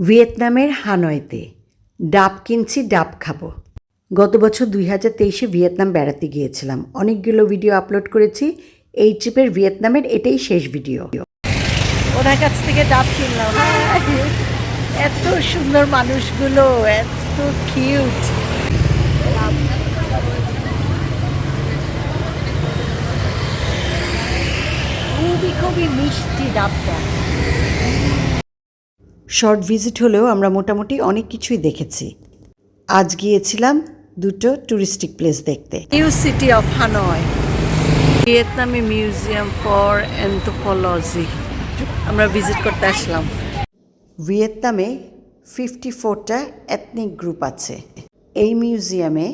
ভিয়েতনামের হানয়তে, ডাব কিনছি, ডাব খাব। গত বছর দুই হাজার তেইশে ভিয়েতনাম বেড়াতে গিয়েছিলাম। অনেকগুলো ভিডিও আপলোড করেছি। এই ট্রিপের ভিয়েতনামের এটাই শেষ ভিডিও। ওনার কাছ থেকে ডাব কিনলাম। এত সুন্দর মানুষগুলো, এত কিউট খুবই খুবই মিষ্টি ডাবটা। শর্ট ভিজিট হলেও আমরা মোটামুটি অনেক কিছুই দেখেছি। আজ গিয়েছিলাম দুটো টুরিস্টিক প্লেস দেখতে। New city of Hanoi Vietnamese museum for anthropology আমরা ভিজিট করতে আসলাম। ভিয়েতনামে ফিফটি ফোরটা এথনিক গ্রুপ আছে। এই মিউজিয়ামে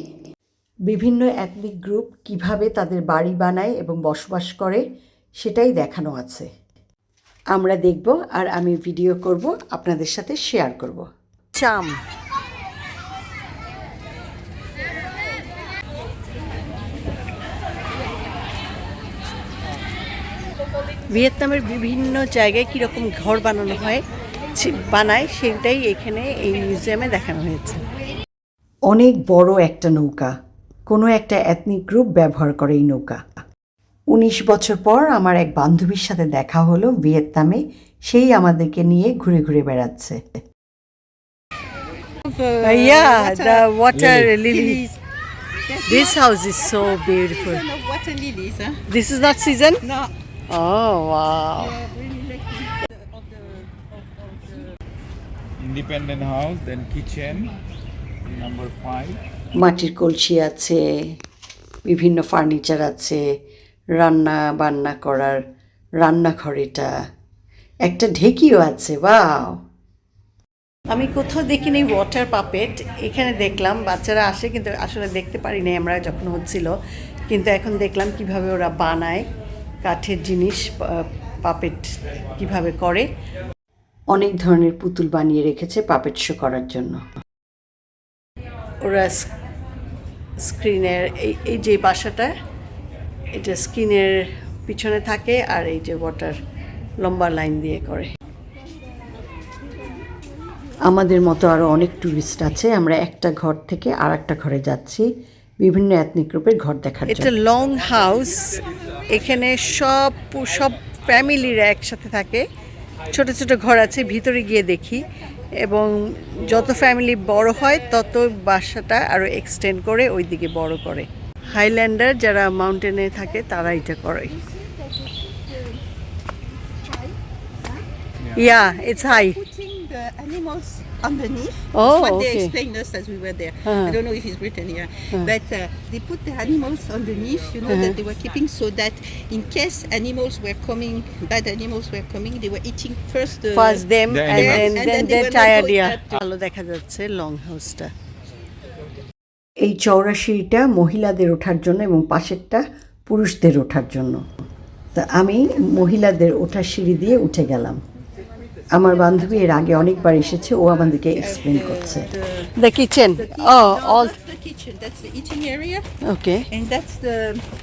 বিভিন্ন এথনিক গ্রুপ কীভাবে তাদের বাড়ি বানায় এবং বসবাস করে সেটাই দেখানো আছে। আমরা দেখব আর আমি ভিডিও করব আপনাদের সাথে শেয়ার করব। চাম। ভিয়েতনামের বিভিন্ন জায়গায় কীরকম ঘর বানানো হয় বানায় সেটাই এখানে এই মিউজিয়ামে দেখানো হয়েছে। অনেক বড় একটা নৌকা। কোনো একটা এথনিক গ্রুপ ব্যবহার করে এই নৌকা। উনিশ বছর পর আমার এক বান্ধবীর সাথে দেখা হলো ভিয়েতনামে সেই আমাদেরকে নিয়ে ঘুরে ঘুরে বেড়াচ্ছে uh, yeah, the water lilies. This house is so beautiful. water lilies. Huh? This is not season? No, Oh, wow. independent house, then kitchen, number five. মাটির কলসি আছে বিভিন্ন ফার্নিচার আছে রান্না বান্না করার রান্নাঘর এটা একটা ঢেকিও আছে বাও আমি কোথাও দেখিনি ওয়াটার পাপেট এখানে দেখলাম বাচ্চারা আসে কিন্তু আসলে দেখতে পারি নাই আমরা যখন হচ্ছিল কিন্তু এখন দেখলাম কীভাবে ওরা বানায় কাঠের জিনিস পাপেট কীভাবে করে। অনেক ধরনের পুতুল বানিয়ে রেখেছে পাপেট শো করার জন্য। ওরা স্ক্রিনের এই এই যে বাসাটা এটা স্কিনের পিছনে থাকে আর এই যে ওয়াটার লম্বা লাইন দিয়ে করে। আমাদের মতো আরও অনেক ট্যুরিস্ট আছে আমরা একটা ঘর থেকে আর একটা ঘরে যাচ্ছি বিভিন্ন এথনিক গ্রুপের ঘর দেখার এটা লং হাউস এখানে সব সব ফ্যামিলিরা একসাথে থাকে। ছোট ছোট ঘর আছে ভিতরে গিয়ে দেখি। এবং যত ফ্যামিলি বড় হয় তত বাসাটা আরও এক্সটেন্ড করে ওই দিকে বড় করে। হাইল্যান্ডার যারা মাউন্টেনে থাকে তারা এটা করে yeah it's high putting the animals underneath. Oh, what they okay. explained us as we were there. Uh-huh. I don't know if it's written here, but uh, they put the animals underneath. You know that they were keeping so that in case animals were coming, bad animals were coming, they were eating first the. First them The And then they then were not tired going দিয়া up ভালো দেখা যাচ্ছে long হাউসটা এই চৌরাশিটা মহিলাদের ওঠার জন্য এবং পাশেরটা পুরুষদের ওঠার জন্য। তা আমি মহিলাদের ওঠার সিঁড়ি দিয়ে উঠে গেলাম। আমার বান্ধবী এর আগে অনেকবার এসেছে ও আমাদেরকে এক্সপ্লেন করছে। The kitchen or all the kitchen that's the okay and that's the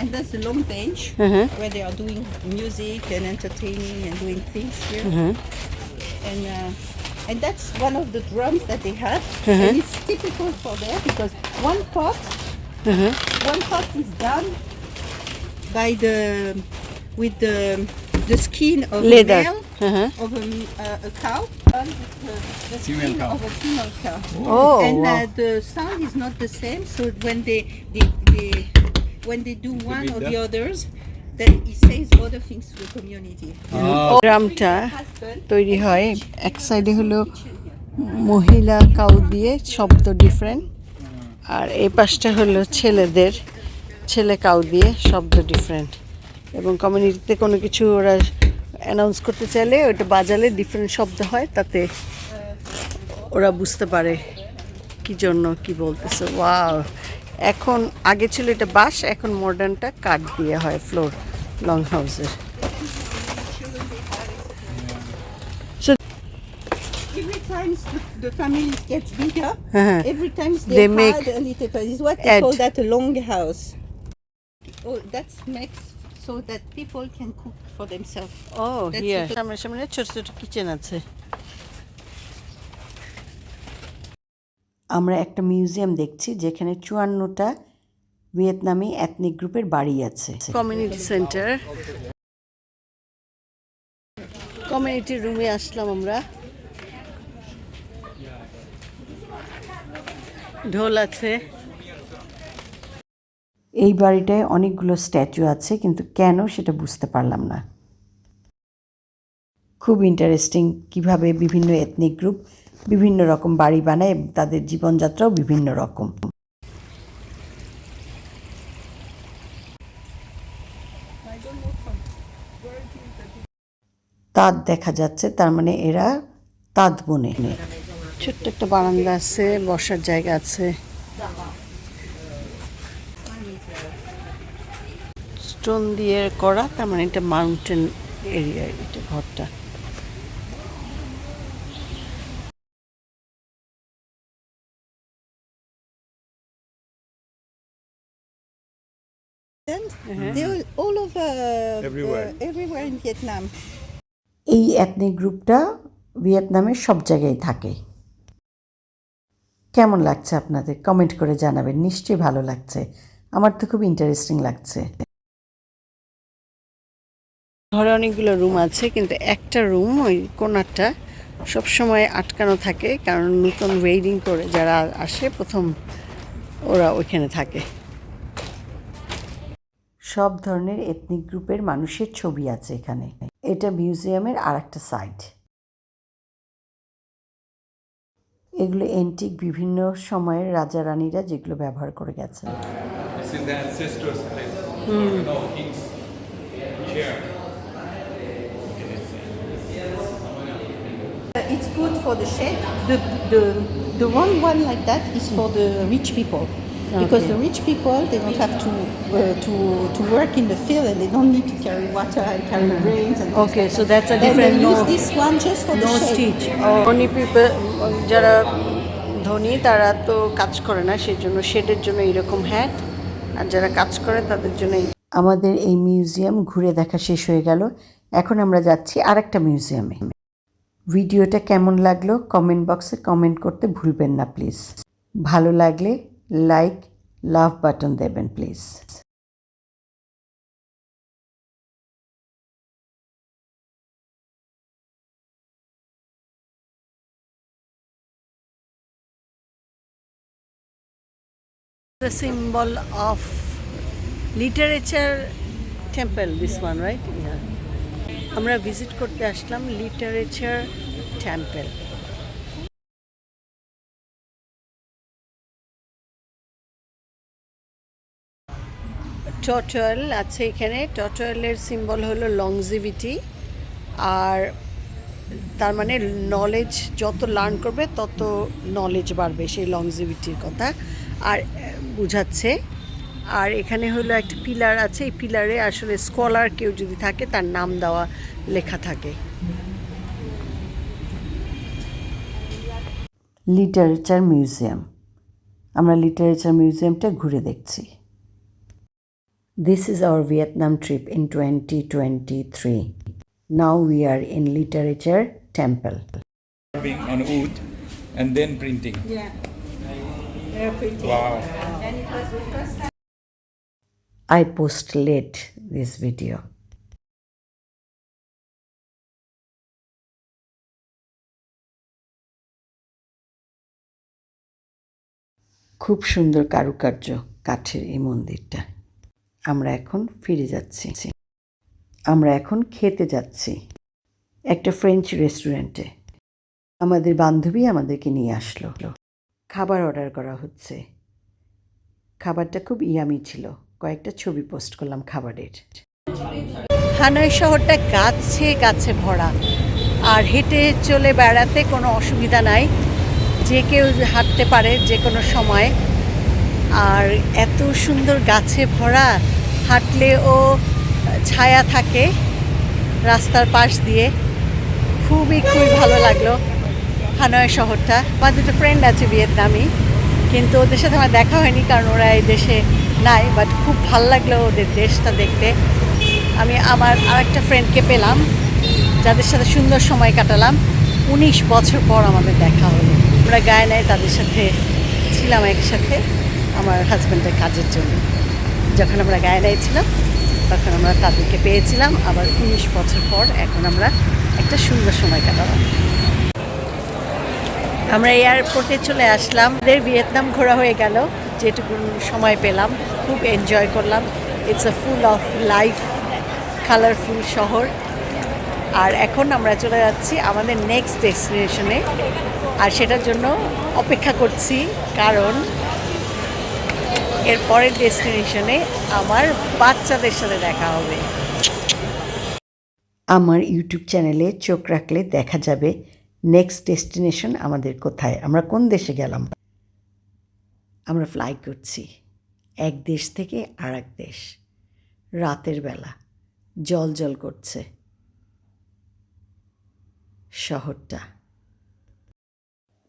end that's the long bench hmm music and entertaining and and that's one of the drums that they have, Uh-huh. and it's typical for there because one pot, Uh-huh. one pot is done by the with the the skin of Leather. a male Uh-huh. of a, uh, a cow and the, the skin cow. of a female cow. Oh, and wow. uh, the sound is not the same. So when they, they, they when they do one or beat the others, community. গ্রামটা তৈরি হয় এক সাইডে হলো মহিলা cow দিয়ে শব্দ different আর এই পাশটা হলো ছেলেদের ছেলে কাউ দিয়ে শব্দ ডিফারেন্ট এবং কমিউনিটিতে কোনো কিছু ওরা অ্যানাউন্স করতে চাইলে ওটা বাজালে ডিফারেন্ট শব্দ হয় তাতে ওরা বুঝতে পারে কি জন্য কি বলতেছে ওয়াও এখন আগে ছিল এটা বাঁশ এখন মডার্নটা কাঠ দিয়ে হয় ফ্লোর লং হাউসের every time the, the family gets bigger, Uh-huh. every time they, They make a little bit. This what they call that a long house. Oh, that's makes so that people can cook for themselves. ও That's here সামনে সামনে ছোট ছোট kitchen আছে আমরা একটা museum দেখছি যেখানে চুয়ান্নটা ভিয়েতনামি এথনিক গ্রুপের বাড়ি আছে। কমিউনিটি সেন্টার কমিউনিটি রুমে আসলাম আমরা। ঢোল আছে। এই বাড়িটায় অনেকগুলো স্ট্যাচু আছে কিন্তু কেন সেটা বুঝতে পারলাম না। খুব ইন্টারেস্টিং কীভাবে বিভিন্ন এথনিক গ্রুপ বিভিন্ন রকম বাড়ি বানায় তাদের জীবনযাত্রাও বিভিন্ন রকম। তাঁত দেখা যাচ্ছে, তার মানে এরা তাঁত বনে। ছোট্ট একটা বারান্দা আছে, বসার জায়গা আছে। স্টোন দিয়ে করা, তার মানে এটা মাউন্টেন এরিয়া এটা ঘরটা। They're all, all over Everywhere. uh, everywhere. in Vietnam. এই এথনিক গ্রুপটা ভিয়েতনামের সব জায়গায় থাকে। কেমন লাগছে আপনাদের? কমেন্ট করে জানাবেন। নিশ্চয়ই ভালো লাগছে। আমার তো খুব ইন্টারেস্টিং লাগছে। ঘরে অনেকগুলো রুম আছে কিন্তু একটা রুম ওই কোনারটা সবসময় আটকানো থাকে কারণ নতুন ওয়েডিং করে যারা আসে প্রথম ওরা ওইখানে থাকে। সব ধরনের এথনিক গ্রুপের মানুষের ছবি আছে এখানে। এটা মিউজিয়ামের আর একটা সাইট এগুলো এন্টিক বিভিন্ন সময়ের রাজা রানীরা যেগুলো ব্যবহার করে গেছেন। It's good for the shade. The, the, the one one like that is for. Because the rich people, they don't have to, uh, to, to work in the field and they don't need to carry water and carry mm -hmm. grains and Okay, like so that. that's a And different they use no- this one just for no the shade. ধনী people যারা ধনী তারা তো কাজ করে না সেই জন্য শেডের জন্য এরকম হ্যাট আর যারা কাজ করে তাদের জন্য আমাদের এই মিউজিয়াম ঘুরে দেখা শেষ হয়ে গেল এখন আমরা যাচ্ছি আরেকটা মিউজিয়ামে ভিডিওটা কেমন লাগল কমেন্ট বক্সে কমেন্ট করতে ভুলবেন না প্লিজ ভালো লাগলে লাইক লাভ বাটন দেবেন please the symbol of literature temple this one right yeah আমরা ভিজিট করতে আসলাম লিটারেচার টেম্পল টটয়েল আছে এখানে। টটয়েলের সিম্বল হলো লংজিভিটি আর তার মানে নলেজ যত লার্ন করবে, তত নলেজ বাড়বে সেই লংজিভিটির কথা। আর বুঝাচ্ছে। আর এখানে হলো একটা পিলার আছে। এই পিলারে আসলে স্কলার কেউ যদি থাকে, তার নাম দেওয়া লেখা থাকে। লিটারেচার মিউজিয়াম আমরা লিটারেচার মিউজিয়ামটা ঘুরে দেখছি। This is our Vietnam trip in twenty twenty three now we are in literature temple Carving on wood and then printing. Yeah. They're pretty. Wow. And it was the first time. I post late this video. খুব সুন্দর কারুকার্য কাঠের এই মন্দিরটা আমরা এখন ফিরে যাচ্ছি। আমরা এখন খেতে যাচ্ছি একটা ফ্রেঞ্চ রেস্টুরেন্টে আমাদের বান্ধবী আমাদেরকে নিয়ে আসলো। খাবার অর্ডার করা হচ্ছে। খাবারটা খুব ইয়ামি ছিল। কয়েকটা ছবি পোস্ট করলাম খাবারের। হানয় শহরটা গাছে গাছে ভরা। আর হেঁটে চলে বেড়াতে কোনো অসুবিধা নাই। যে কেউ হাঁটতে পারে যে কোনো সময়। আর এত সুন্দর গাছে ভরা। হাঁটলেও ছায়া থাকে রাস্তার পাশ দিয়ে। খুবই খুবই ভালো লাগল হানয় শহরটা। আমার দুটো ফ্রেন্ড আছে ভিয়েতনামি, কিন্তু ওদের সাথে আমার দেখা হয়নি কারণ ওরা এই দেশে নাই বাট খুব ভালো লাগল ওদের দেশটা দেখতে। আমি আমার আরেকটা ফ্রেন্ডকে পেলাম, যাদের সাথে সুন্দর সময় কাটালাম। উনিশ বছর পর আমাদের দেখা হলো। আমরা গায়ে নাই, তাদের সাথে ছিলাম একসাথে আমার হাজব্যান্ডের কাজের জন্য। যখন আমরা গায়নায় ছিলাম, তখন আমরা তাদেরকে পেয়েছিলাম। আবার উনিশ বছর পর এখন আমরা একটা সুন্দর সময় কাটালাম। আমরা এয়ারপোর্টে চলে আসলাম। ভিয়েতনাম ঘোরা হয়ে গেল। যেটুকু সময় পেলাম, খুব এনজয় করলাম। It's a full of life colourful শহর। আর এখন আমরা চলে যাচ্ছি আমাদের নেক্সট ডেস্টিনেশনে আর সেটার জন্য অপেক্ষা করছি, কারণ এর পরের ডেস্টিনেশনে আমার বাচ্চাদের সাথে দেখা হবে। আমার ইউটিউব চ্যানেলে চোখ রাখলে দেখা যাবে নেক্সট ডেস্টিনেশন আমাদের কোথায়। আমরা কোন দেশে গেলাম? আমরা ফ্লাই করছি। এক দেশ থেকে আর এক দেশ। রাতের বেলা জল জল করছে। শহরটা।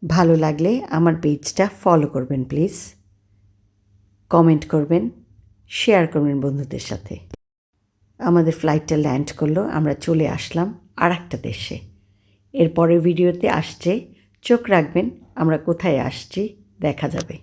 ভালো লাগলে আমার পেজটা ফলো করবেন প্লিজ কমেন্ট করবেন, শেয়ার করবেন বন্ধুদের সাথে। আমাদের ফ্লাইটটা ল্যান্ড করল, আমরা চলে আসলাম আর একটা দেশে। এরপরের ভিডিওতে আসছে, চোখ রাখবেন, আমরা কোথায় আসছি, দেখা যাবে।